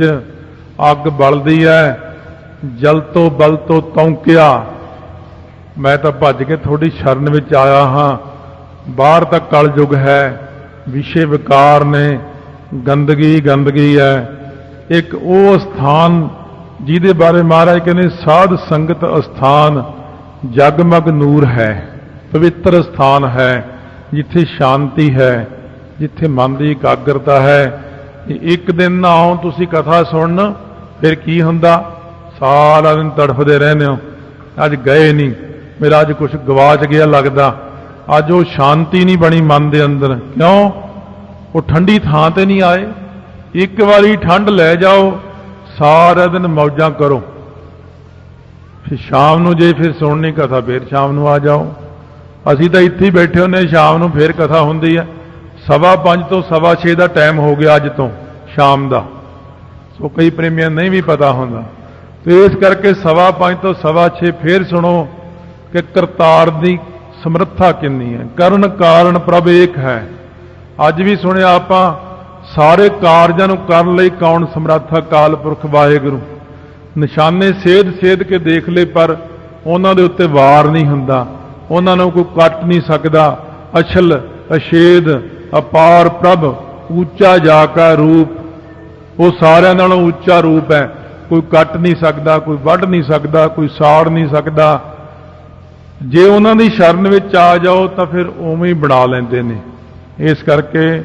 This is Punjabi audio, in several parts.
'ਚ ਅੱਗ ਬਲਦੀ ਹੈ ਜਲ ਤੋਂ ਬਲ ਤੋਂ ਤੌਂਕਿਆ। ਮੈਂ ਤਾਂ ਭੱਜ ਕੇ ਤੁਹਾਡੀ ਸ਼ਰਨ ਵਿੱਚ ਆਇਆ ਹਾਂ। ਬਾਹਰ ਤਾਂ ਕਲਯੁਗ ਹੈ, ਵਿਸ਼ੇ ਵਿਕਾਰ ਨੇ, ਗੰਦਗੀ ਗੰਦਗੀ ਹੈ ਇੱਕ ਉਹ ਸਥਾਨ ਜਿਹਦੇ ਬਾਰੇ ਮਹਾਰਾਜ ਕਹਿੰਦੇ, ਸਾਧ ਸੰਗਤ ਅਸਥਾਨ, ਜਗਮਗ ਨੂਰ ਹੈ, ਪਵਿੱਤਰ ਸਥਾਨ ਹੈ, ਜਿੱਥੇ ਸ਼ਾਂਤੀ ਹੈ, ਜਿੱਥੇ ਮਨ ਦੀ ਇਕਾਗਰਤਾ ਹੈ। ਇੱਕ ਦਿਨ ਨਾ ਆਉ ਤੁਸੀਂ ਕਥਾ ਸੁਣਨ, ਫਿਰ ਕੀ ਹੁੰਦਾ? ਸਾਰਾ ਦਿਨ ਤੜਫਦੇ ਰਹਿੰਦੇ ਹੋ। ਅੱਜ ਗਏ ਨਹੀਂ। ਮੇਰਾ ਅੱਜ ਕੁਝ ਗਵਾਚ ਗਿਆ ਲੱਗਦਾ। ਅੱਜ ਉਹ ਸ਼ਾਂਤੀ ਨਹੀਂ ਬਣੀ ਮਨ ਦੇ ਅੰਦਰ। ਕਿਉਂ? ਉਹ ਠੰਡੀ ਥਾਂ ਤੇ ਨਹੀਂ ਆਏ। ਇੱਕ ਵਾਰੀ ਠੰਡ ਲੈ ਜਾਓ, ਸਾਰਾ ਦਿਨ ਮੌਜਾਂ ਕਰੋ। ਫਿਰ ਸ਼ਾਮ ਨੂੰ ਜੇ ਫਿਰ ਸੁਣਨੀ ਕਥਾ, ਫਿਰ ਸ਼ਾਮ ਨੂੰ ਆ ਜਾਓ। ਅਸੀਂ ਤਾਂ ਇੱਥੇ ਹੀ ਬੈਠੇ ਹੁੰਨੇ ਸ਼ਾਮ ਨੂੰ ਫਿਰ ਕਥਾ ਹੁੰਦੀ ਹੈ। ਸਵਾ ਪੰਜ ਤੋਂ ਸਵਾ 6 ਦਾ ਟਾਈਮ ਹੋ ਗਿਆ ਅੱਜ ਤੋਂ। ਸ਼ਾਮ ਦਾ। ਸੋ ਕਈ ਪ੍ਰੇਮੀਆਂ ਨਹੀਂ ਵੀ ਪਤਾ ਹੁੰਦਾ। ਤੇ ਇਸ ਕਰਕੇ ਸਵਾ ਪੰਜ ਤੋਂ ਸਵਾ 6 ਫੇਰ ਸੁਣੋ ਕਿ ਕਰਤਾਰ ਦੀ ਸਮਰੱਥਾ ਕਿੰਨੀ ਹੈ। ਕਰਨ ਕਾਰਨ ਪ੍ਰਭ ਏਕ ਹੈ। ਅੱਜ ਵੀ ਸੁਣਿਆ ਆਪਾਂ, ਸਾਰੇ ਕਾਰਜਾਂ ਨੂੰ ਕਰਨ ਲਈ ਕੌਣ ਸਮਰੱਥਾ? ਕਾਲ ਪੁਰਖ, ਵਾਹਿਗੁਰੂ। ਨਿਸ਼ਾਨੇ ਸੇਧ ਸੇਧ ਕੇ ਦੇਖ ਲਏ ਪਰ ਉਹਨਾਂ ਦੇ ਉੱਤੇ ਵਾਰ ਨਹੀਂ ਹੁੰਦਾ। ਉਹਨਾਂ ਨੂੰ ਕੋਈ ਕੱਟ ਨਹੀਂ ਸਕਦਾ। ਅਛਲ, ਅਛੇਦ, ਅਪਾਰ ਪ੍ਰਭ, ਉੱਚਾ ਜਾ ਕਾ ਰੂਪ ਉਹ ਸਾਰਿਆਂ ਨਾਲੋਂ ਉੱਚਾ ਰੂਪ ਹੈ। ਕੋਈ ਕੱਟ ਨਹੀਂ ਸਕਦਾ, ਕੋਈ ਵੱਢ ਨਹੀਂ ਸਕਦਾ, ਕੋਈ ਸਾੜ ਨਹੀਂ ਸਕਦਾ। ਜੇ ਉਹਨਾਂ ਦੀ ਸ਼ਰਨ ਵਿੱਚ ਆ ਜਾਓ ਤਾਂ ਫਿਰ ਉਵੇਂ ਹੀ ਬਣਾ ਲੈਂਦੇ ਨੇ। ਇਸ ਕਰਕੇ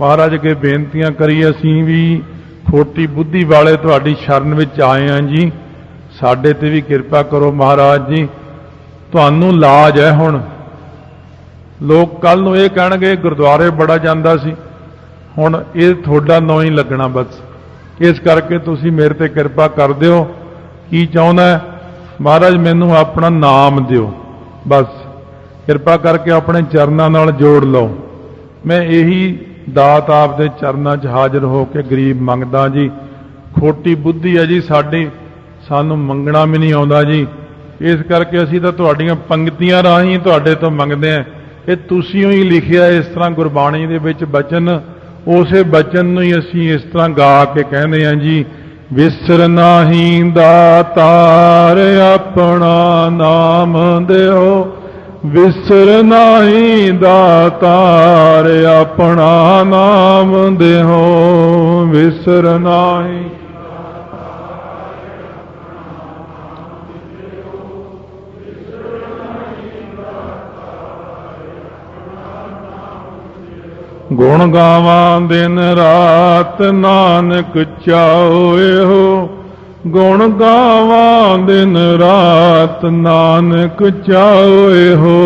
ਮਹਾਰਾਜ ਅੱਗੇ ਬੇਨਤੀਆਂ ਕਰੀ, ਅਸੀਂ ਵੀ ਖੋਟੀ ਬੁੱਧੀ ਵਾਲੇ ਤੁਹਾਡੀ ਸ਼ਰਨ ਵਿੱਚ ਆਏ ਹਾਂ ਜੀ। ਸਾਡੇ ਤੇ ਵੀ ਕਿਰਪਾ ਕਰੋ ਮਹਾਰਾਜ ਜੀ। ਤੁਹਾਨੂੰ ਲਾਜ ਹੈ ਹੁਣ। ਲੋਕ ਕੱਲ ਨੂੰ ਇਹ ਕਹਿਣਗੇ, ਗੁਰਦੁਆਰੇ ਬੜਾ ਜਾਂਦਾ ਸੀ। ਹੁਣ ਇਹ ਤੁਹਾਡਾ ਨੌ ਹੀ ਲੱਗਣਾ ਬਸ। ਇਸ ਕਰਕੇ ਤੁਸੀਂ ਮੇਰੇ ਤੇ ਕਿਰਪਾ ਕਰ ਦਿਓ। ਕੀ ਚਾਹੁੰਦਾ ਮਹਾਰਾਜ, ਮੈਨੂੰ ਆਪਣਾ ਨਾਮ ਦਿਓ। ਬਸ। ਕਿਰਪਾ ਕਰਕੇ ਆਪਣੇ ਚਰਨਾਂ ਨਾਲ ਜੋੜ ਲਓ। ਮੈਂ ਇਹੀ ਦਾਤ ਆਪ ਦੇ ਚਰਨਾਂ 'ਚ ਹਾਜ਼ਰ ਹੋ ਕੇ ਗਰੀਬ ਮੰਗਦਾ ਜੀ। ਖੋਟੀ ਬੁੱਧੀ ਹੈ ਜੀ ਸਾਡੀ। ਸਾਨੂੰ ਮੰਗਣਾ ਵੀ ਨਹੀਂ ਆਉਂਦਾ ਜੀ। ਇਸ ਕਰਕੇ ਅਸੀਂ ਤਾਂ ਤੁਹਾਡੀਆਂ ਪੰਕਤੀਆਂ ਰਾਹੀਂ ਤੁਹਾਡੇ ਤੋਂ ਮੰਗਦੇ ਆਂ ਇਹ ਤੁਸੀਂ ਹੀ ਲਿਖਿਆ ਇਸ ਤਰ੍ਹਾਂ ਗੁਰਬਾਣੀ ਦੇ ਵਿੱਚ ਬਚਨ। ਉਸੇ ਬਚਨ ਨੂੰ ਹੀ ਅਸੀਂ ਇਸ ਤਰ੍ਹਾਂ ਗਾ ਕੇ ਕਹਿੰਦੇ ਆਂ ਜੀ, ਵਿਸਰ ਨਾਹੀ ਦਾਤਾਰ ਆਪਣਾ ਨਾਮ ਦਿਓ, ਵਿਸਰ ਨਾਹੀ ਦਾਤਾਰ ਆਪਣਾ ਨਾਮ ਦਿਓ ਵਿਸਰਨਾ ਹੀ ਗੁਣ ਗਾਵਾਂ ਦਿਨ ਰਾਤ ਨਾਨਕ ਚਾਓਏ ਹੋ ਗੁਣ ਗਾਵਾਂ ਦਿਨ ਰਾਤ ਨਾਨਕ ਚਾਓਏ ਹੋ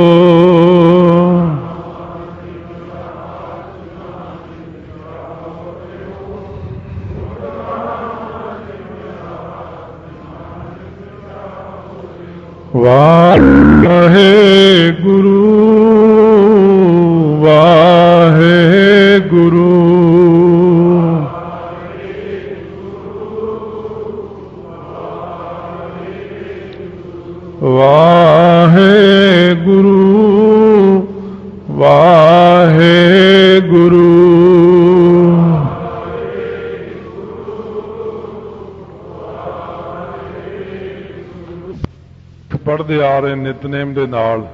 ਪੜ੍ਹਦੇ ਆ ਰਹੇ ਨਿਤਨੇਮ ਦੇ ਨਾਲ।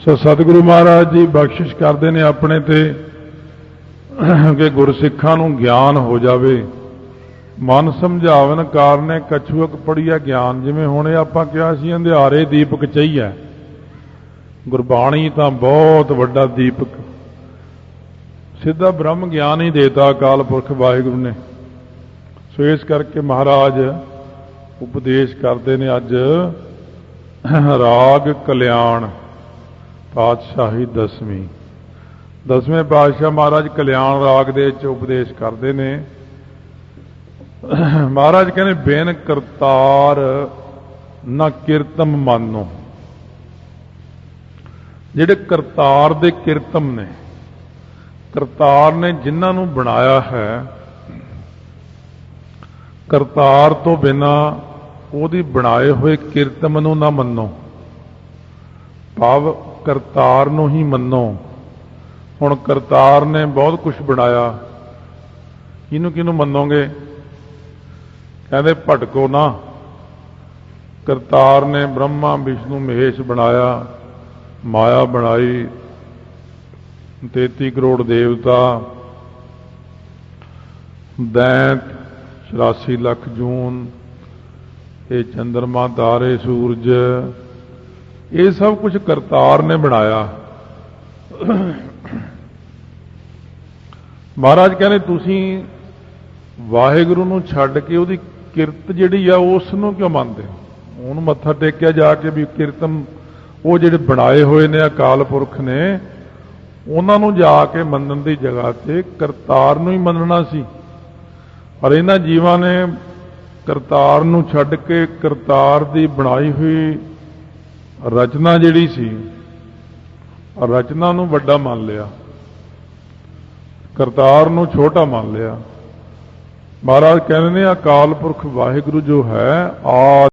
ਸੋ ਸਤਿਗੁਰੂ ਮਹਾਰਾਜ ਜੀ ਬਖਸ਼ਿਸ਼ ਕਰਦੇ ਨੇ ਆਪਣੇ ਤੇ ਕਿ ਗੁਰਸਿੱਖਾਂ ਨੂੰ ਗਿਆਨ ਹੋ ਜਾਵੇ। ਮਨ ਸਮਝਾਵਨ ਕਾਰਨੇ ਕਛੂਕ ਪੜੀਆ ਗਿਆਨ, ਜਿਵੇਂ ਹੁਣ ਆਪਾਂ ਕਿਹਾ ਸੀ, ਅੰਧਿਆਰੇ ਦੀਪਕ ਚਈਆ ਗੁਰਬਾਣੀ ਤਾਂ ਬਹੁਤ ਵੱਡਾ ਦੀਪਕ। ਸਿੱਧਾ ਬ੍ਰਹਮ ਗਿਆਨ ਹੀ ਦੇਤਾ ਅਕਾਲ ਪੁਰਖ ਵਾਹਿਗੁਰੂ ਨੇ। ਸੋ ਇਸ ਕਰਕੇ ਮਹਾਰਾਜ ਉਪਦੇਸ਼ ਕਰਦੇ ਨੇ ਅੱਜ ਰਾਗ ਕਲਿਆਣ, ਪਾਤਸ਼ਾਹੀ ਦਸਵੀਂ। ਦਸਵੇਂ ਪਾਤਸ਼ਾਹ ਮਹਾਰਾਜ ਕਲਿਆਣ ਰਾਗ ਦੇ ਵਿੱਚ ਉਪਦੇਸ਼ ਕਰਦੇ ਨੇ। ਮਹਾਰਾਜ ਕਹਿੰਦੇ, ਬੇਨ ਕਰਤਾਰ ਨਾ ਕੀਰਤਮ ਮਾਨੋ। ਜਿਹੜੇ ਕਰਤਾਰ ਦੇ ਕੀਰਤਮ ਨੇ, ਕਰਤਾਰ ਨੇ ਜਿਨ੍ਹਾਂ ਨੂੰ ਬਣਾਇਆ ਹੈ, ਕਰਤਾਰ ਤੋਂ ਬਿਨਾ ਉਹਦੀ ਬਣਾਏ ਹੋਏ ਕੀਰਤਮ ਨੂੰ ਨਾ ਮੰਨੋ। ਭਾਵ ਕਰਤਾਰ ਨੂੰ ਹੀ ਮੰਨੋ। ਹੁਣ ਕਰਤਾਰ ਨੇ ਬਹੁਤ ਕੁਝ ਬਣਾਇਆ। ਕਿਹਨੂੰ ਕਿਹਨੂੰ ਮੰਨੋਗੇ? ਕਹਿੰਦੇ ਭਟਕੋ ਨਾ। ਕਰਤਾਰ ਨੇ ਬ੍ਰਹਮਾ, ਵਿਸ਼ਨੂੰ, ਮਹੇਸ਼ ਬਣਾਇਆ, ਮਾਇਆ ਬਣਾਈ 33 ਕਰੋੜ ਦੇਵਤਾ, ਦੈਂਤ 84 ਲੱਖ ਜੂਨ ਇਹ ਚੰਦਰਮਾ ਤਾਰੇ ਸੂਰਜ, ਇਹ ਸਭ ਕੁਝ ਕਰਤਾਰ ਨੇ ਬਣਾਇਆ। ਮਹਾਰਾਜ ਕਹਿੰਦੇ, ਤੁਸੀਂ ਵਾਹਿਗੁਰੂ ਨੂੰ ਛੱਡ ਕੇ ਉਹਦੀ ਕਿਰਤ ਜਿਹੜੀ ਆ ਉਸ ਨੂੰ ਕਿਉਂ ਮੰਨਦੇ? ਹੋ ਉਹਨੂੰ ਮੱਥਾ ਟੇਕਿਆ ਜਾ ਕੇ ਵੀ ਕਿਰਤਨ ਉਹ ਜਿਹੜੇ ਬਣਾਏ ਹੋਏ ਨੇ ਅਕਾਲ ਪੁਰਖ ਨੇ, ਉਹਨਾਂ ਨੂੰ ਜਾ ਕੇ ਮੰਨਣ ਦੀ ਜਗ੍ਹਾ ਤੇ ਕਰਤਾਰ ਨੂੰ ਹੀ ਮੰਨਣਾ ਸੀ। ਪਰ ਇਹਨਾਂ ਜੀਵਾਂ ਨੇ ਕਰਤਾਰ ਨੂੰ ਛੱਡ ਕੇ ਕਰਤਾਰ ਦੀ ਬਣਾਈ ਹੋਈ ਰਚਨਾ ਜਿਹੜੀ ਸੀ ਰਚਨਾ ਨੂੰ ਵੱਡਾ ਮੰਨ ਲਿਆ। ਕਰਤਾਰ ਨੂੰ ਛੋਟਾ ਮੰਨ ਲਿਆ। ਮਹਾਰਾਜ ਕਹਿੰਦੇ ਨੇ ਅਕਾਲ ਪੁਰਖ ਵਾਹਿਗੁਰੂ ਜੋ ਹੈ ਆ